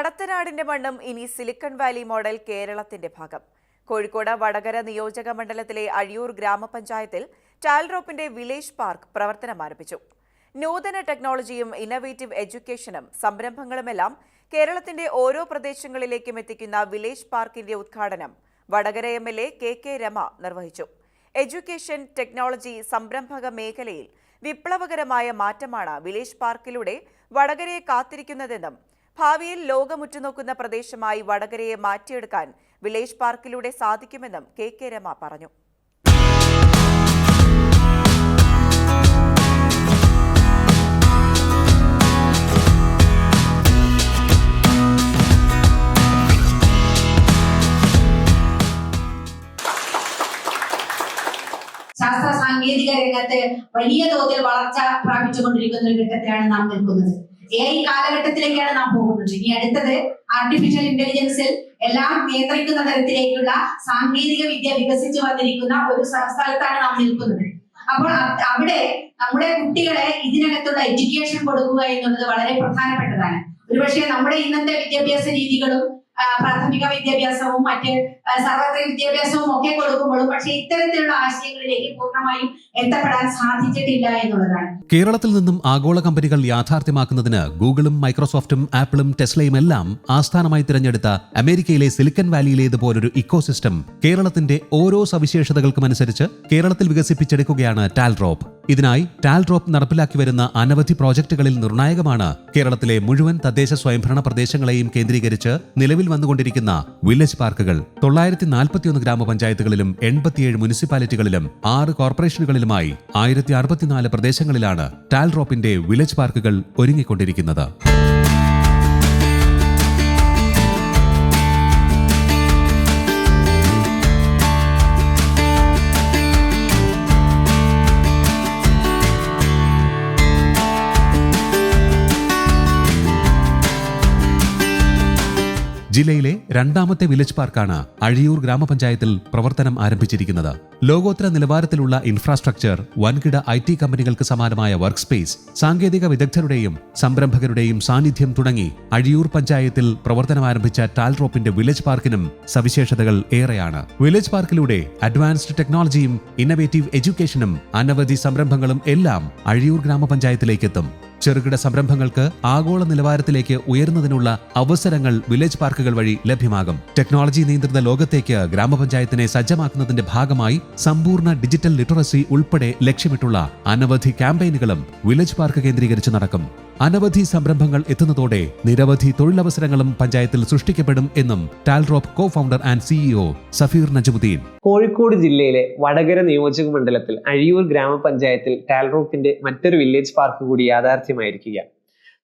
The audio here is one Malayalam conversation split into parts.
കടത്തനാടിന്റെ മണ്ണും ഇനി സിലിക്കൺ വാലി മോഡൽ കേരളത്തിന്റെ ഭാഗം. കോഴിക്കോട് വടകര നിയോജക മണ്ഡലത്തിലെ അഴിയൂർ ഗ്രാമപഞ്ചായത്തിൽ ടാൽറോപ്പിന്റെ വില്ലേജ് പാർക്ക് പ്രവർത്തനം ആരംഭിച്ചു. നൂതന ടെക്നോളജിയും ഇന്നവേറ്റീവ് എഡ്യൂക്കേഷനും സംരംഭങ്ങളുമെല്ലാം കേരളത്തിന്റെ ഓരോ പ്രദേശങ്ങളിലേക്കും എത്തിക്കുന്ന വില്ലേജ് പാർക്കിന്റെ ഉദ്ഘാടനം Vadakara M L A K K Rema നിർവഹിച്ചു. എഡ്യൂക്കേഷൻ ടെക്നോളജി സംരംഭക മേഖലയിൽ വിപ്ലവകരമായ മാറ്റമാണ് വില്ലേജ് പാർക്കിലൂടെ വടകരയെ കാത്തിരിക്കുന്നതെന്നും ഭാവിയിൽ ലോകമുറ്റുനോക്കുന്ന പ്രദേശമായി വടകരയെ മാറ്റിയെടുക്കാൻ വില്ലേജ് പാർക്കിലൂടെ സാധിക്കുമെന്നും കെ കെ രമ പറഞ്ഞു. ശാസ്ത്ര സാങ്കേതിക രംഗത്ത് വലിയ തോതിൽ വളർച്ച പ്രാപിച്ചുകൊണ്ടിരിക്കുന്ന ഒരു ഘട്ടത്തിലാണ് നാം നിൽക്കുന്നത്. എ ഐ കാലഘട്ടത്തിലേക്കാണ് നാം പോകുന്നത്. ഇനി അടുത്തത് ആർട്ടിഫിഷ്യൽ ഇന്റലിജൻസിൽ എല്ലാം നിയന്ത്രിക്കുന്ന തരത്തിലേക്കുള്ള സാങ്കേതിക വിദ്യ വികസിച്ചു വന്നിരിക്കുന്ന ഒരു സ്ഥലത്താണ് നാം നിൽക്കുന്നത്. അപ്പോൾ അവിടെ നമ്മുടെ കുട്ടികളെ ഇതിനകത്തുള്ള എഡ്യൂക്കേഷൻ കൊടുക്കുക എന്നുള്ളത് വളരെ പ്രധാനപ്പെട്ടതാണ്. ഒരുപക്ഷെ നമ്മുടെ ഇന്നത്തെ വിദ്യാഭ്യാസ രീതികളും പ്രാഥമിക വിദ്യാഭ്യാസവും മറ്റ് സാർവത്രിക സർവത്ര വിദ്യാഭ്യാസവും ഒക്കെ കൊടുക്കുമ്പോഴും പക്ഷെ ഇത്തരത്തിലുള്ള ആശയങ്ങളിലേക്ക് പൂർണമായും എത്തപ്പെടാൻ സാധിച്ചിട്ടില്ല എന്നുള്ളതാണ്. കേരളത്തിൽ നിന്നും ആഗോള കമ്പനികൾ യാഥാർത്ഥ്യമാക്കുന്നതിന് ഗൂഗിളും മൈക്രോസോഫ്റ്റും ആപ്പിളും ടെസ്ലയും എല്ലാം ആസ്ഥാനമായി തിരഞ്ഞെടുത്ത അമേരിക്കയിലെ സിലിക്കൺ വാലിയിലേതുപോലൊരു ഇക്കോസിസ്റ്റം കേരളത്തിന്റെ ഓരോ സവിശേഷതകൾക്കും അനുസരിച്ച് കേരളത്തിൽ വികസിപ്പിച്ചെടുക്കുകയാണ് ടാൽഡ്രോപ്പ്. ഇതിനായി ടാൽഡ്രോപ്പ് നടപ്പിലാക്കി വരുന്ന അനവധി പ്രോജക്ടുകളിൽ നിർണായകമാണ് കേരളത്തിലെ മുഴുവൻ തദ്ദേശ സ്വയംഭരണ പ്രദേശങ്ങളെയും കേന്ദ്രീകരിച്ച് നിലവിൽ വന്നുകൊണ്ടിരിക്കുന്ന വില്ലേജ് പാർക്കുകൾ തൊള്ളായിരത്തി നാൽപ്പത്തിയൊന്ന് ഗ്രാമപഞ്ചായത്തുകളിലും എൺപത്തിയേഴ് മുനിസിപ്പാലിറ്റികളിലും ആറ് കോർപ്പറേഷനുകളിലുമായി ആയിരത്തി അറുപത്തിനാല് പ്രദേശങ്ങളിലാണ് ടാൽറോപ്പിന്റെ വില്ലേജ് പാർക്കുകൾ ഒരുങ്ങിക്കൊണ്ടിരിക്കുന്നത്. ജില്ലയിലെ രണ്ടാമത്തെ വില്ലേജ് പാർക്കാണ് അഴിയൂർ ഗ്രാമപഞ്ചായത്തിൽ പ്രവർത്തനം ആരംഭിച്ചിരിക്കുന്നത്. ലോകോത്തര നിലവാരത്തിലുള്ള ഇൻഫ്രാസ്ട്രക്ചർ വൻകിട ഐ ടി കമ്പനികൾക്ക് സമാനമായ വർക്ക് സ്പേസ് സാങ്കേതിക വിദഗ്ധരുടെയും സംരംഭകരുടെയും സാന്നിധ്യം തുടങ്ങി അഴിയൂർ പഞ്ചായത്തിൽ പ്രവർത്തനം ആരംഭിച്ച ടാൽറോപ്പിന്റെ വില്ലേജ് പാർക്കിനും സവിശേഷതകൾ ഏറെയാണ്. വില്ലേജ് പാർക്കിലൂടെ അഡ്വാൻസ്ഡ് ടെക്നോളജിയും ഇന്നവേറ്റീവ് എഡ്യൂക്കേഷനും അനവധി സംരംഭങ്ങളും എല്ലാം അഴിയൂർ ഗ്രാമപഞ്ചായത്തിലേക്ക് എത്തും ചെറുകിട സംരംഭങ്ങൾക്ക് ആഗോള നിലവാരത്തിലേക്ക് ഉയരുന്നതിനുള്ള അവസരങ്ങൾ വില്ലേജ് പാർക്കുകൾ വഴി ലഭ്യമാകും. ടെക്നോളജി നിയന്ത്രിത ലോകത്തേക്ക് ഗ്രാമപഞ്ചായത്തിനെ സജ്ജമാക്കുന്നതിന്റെ ഭാഗമായി സമ്പൂർണ ഡിജിറ്റൽ ലിറ്ററസി ഉൾപ്പെടെ ലക്ഷ്യമിട്ടുള്ള അനവധി ക്യാമ്പയിനുകളും വില്ലേജ് പാർക്ക് കേന്ദ്രീകരിച്ച് നടക്കും. അനവധി സംരംഭങ്ങൾ എത്തുന്നതോടെ നിരവധി തൊഴിലവസരങ്ങളും പഞ്ചായത്തിൽ സൃഷ്ടിക്കപ്പെടും എന്നും Talrop co founder and CEO Safeer Najmuddeen. Kozhikode ജില്ലയിലെ വടകര നിയോജക മണ്ഡലത്തിൽ അഴിയൂർ ഗ്രാമപഞ്ചായത്തിൽ ടാൽറോപ്പിന്റെ മറ്റൊരു വില്ലേജ് പാർക്ക് കൂടി യാഥാർത്ഥ്യമായിരിക്കുകയാണ്.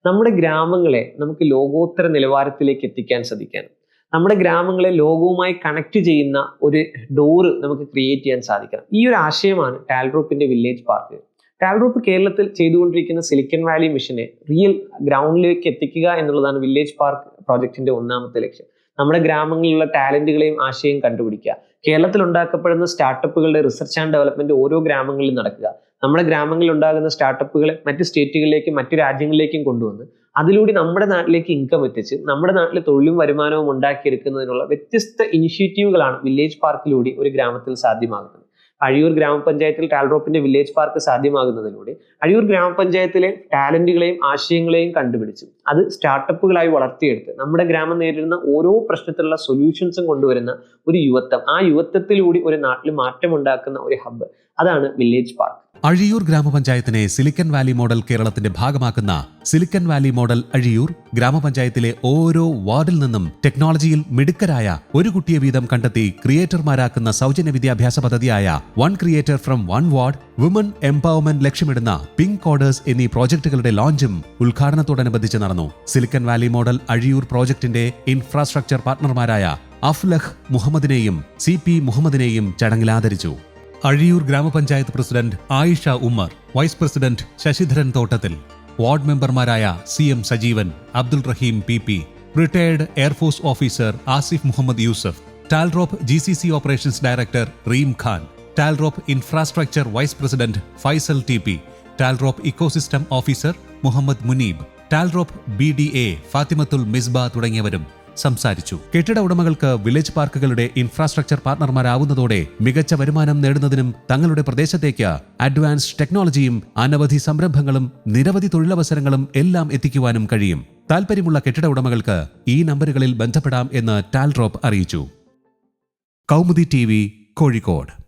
നമ്മുടെ ഗ്രാമങ്ങളെ നമുക്ക് ലോകോത്തര നിലവാരത്തിലേക്ക് എത്തിക്കാൻ സാധിക്കാനും നമ്മുടെ ഗ്രാമങ്ങളെ ലോകവുമായി കണക്ട് ചെയ്യുന്ന ഒരു ഡോറ് നമുക്ക് ക്രിയേറ്റ് ചെയ്യാൻ സാധിക്കണം. ഈ ഒരു ആശയമാണ് ടാൽറോപ്പിന്റെ വില്ലേജ് പാർക്ക്. ടാൽറോപ്പ് കേരളത്തിൽ ചെയ്തുകൊണ്ടിരിക്കുന്ന സിലിക്കൺ വാലി മിഷനെ റിയൽ ഗ്രൗണ്ടിലേക്ക് എത്തിക്കുക എന്നുള്ളതാണ് വില്ലേജ് പാർക്ക് പ്രോജക്റ്റിന്റെ ഒന്നാമത്തെ ലക്ഷ്യം. നമ്മുടെ ഗ്രാമങ്ങളിലുള്ള ടാലന്റുകളെയും ആശയം കണ്ടുപിടിക്കുക. കേരളത്തിൽ ഉണ്ടാക്കപ്പെടുന്ന സ്റ്റാർട്ടപ്പുകളുടെ റിസർച്ച് ആൻഡ് ഡെവലപ്മെന്റ് ഓരോ ഗ്രാമങ്ങളിലും നടക്കുക. നമ്മുടെ ഗ്രാമങ്ങളിൽ ഉണ്ടാകുന്ന സ്റ്റാർട്ടപ്പുകളെ മറ്റ് സ്റ്റേറ്റുകളിലേക്കും മറ്റു രാജ്യങ്ങളിലേക്കും കൊണ്ടുവന്ന് അതിലൂടെ നമ്മുടെ നാട്ടിലേക്ക് ഇൻകം എത്തിച്ച് നമ്മുടെ നാട്ടിൽ തൊഴിലും വരുമാനവും ഉണ്ടാക്കിയെടുക്കുന്നതിനുള്ള വ്യത്യസ്ത ഇനിഷ്യേറ്റീവുകളാണ് വില്ലേജ് പാർക്കിലൂടെ ഒരു ഗ്രാമത്തിൽ സാധ്യമാകുന്നത്. അഴിയൂർ ഗ്രാമപഞ്ചായത്തിൽ ടാൽഡ്രോപ്പിന്റെ വില്ലേജ് പാർക്ക് സാധ്യമാകുന്നതിലൂടെ അഴിയൂർ ഗ്രാമപഞ്ചായത്തിലെ ടാലന്റുകളെയും ആശയങ്ങളെയും കണ്ടുപിടിച്ച്. അത് സ്റ്റാർട്ടപ്പുകളായി വളർത്തിയെടുത്ത് നമ്മുടെ ഗ്രാമം നേരിടുന്ന ഓരോ പ്രശ്നത്തിലുള്ള സൊല്യൂഷൻസും കൊണ്ടുവരുന്ന ഒരു യുവത്വം. ആ യുവത്വത്തിലൂടെ ഒരു നാട്ടിൽ മാറ്റമുണ്ടാക്കുന്ന ഒരു ഹബ്ബ് അതാണ് വില്ലേജ് പാർക്ക് അഴിയൂർ ഗ്രാമപഞ്ചായത്തിനെ സിലിക്കൺ വാലി മോഡൽ കേരളത്തിന്റെ ഭാഗമാക്കുന്ന സിലിക്കൺ വാലി മോഡൽ അഴിയൂർ ഗ്രാമപഞ്ചായത്തിലെ ഓരോ വാർഡിൽ നിന്നും ടെക്നോളജിയിൽ മിടുക്കരായ ഒരു കുട്ടിയെ വീതം കണ്ടെത്തി ക്രിയേറ്റർമാരാക്കുന്ന സൗജന്യ വിദ്യാഭ്യാസ പദ്ധതിയായ one creator from one ward woman empowerment ലക്ഷ്യമിടുന്ന പിങ്ക് കോഡേഴ്സ് എന്നീ പ്രോജക്ടുകളുടെ ലോഞ്ചും ഉദ്ഘാടനത്തോടനുബന്ധിച്ച് നടന്നു. സിലിക്കൺ വാലി മോഡൽ അഴിയൂർ പ്രോജക്ടിന്റെ ഇൻഫ്രാസ്ട്രക്ചർ പാർട്ണർമാരായ അഫ്ലഹ് മുഹമ്മദിനെയും സി പി മുഹമ്മദിനെയും ചടങ്ങിൽ ആദരിച്ചു. അഴിയൂർ ഗ്രാമപഞ്ചായത്ത് president Ayisha Ummer vice president Sasidharan Thottathil ward മെമ്പർമാരായ C M Sajeevan Abdul Raheem P P retired air force officer Asif Muhammad Yusuf Talrop G C C operations director Reem Khan Talrop infrastructure vice president Faisal T P Talrop ecosystem officer Muhammad Muneeb Talrop B D A Fathimathul Misba തുടങ്ങിയവരും സംസാരിച്ചു. കെട്ടിട ഉടമകൾക്ക് വില്ലേജ് പാർക്കുകളുടെ ഇൻഫ്രാസ്ട്രക്ചർ പാർട്ണർമാരാവുന്നതോടെ മികച്ച വരുമാനം നേടുന്നതിനും തങ്ങളുടെ പ്രദേശത്തേക്ക് അഡ്വാൻസ്ഡ് ടെക്നോളജിയും അനവധി സംരംഭങ്ങളും നിരവധി തൊഴിലവസരങ്ങളും എല്ലാം എത്തിക്കുവാനും കഴിയും. താൽപ്പര്യമുള്ള കെട്ടിട ഉടമകൾക്ക് ഈ നമ്പറുകളിൽ ബന്ധപ്പെടാം എന്ന് ടാൽറോപ്പ് അറിയിച്ചു. കൗമുദി ടി കോഴിക്കോട്.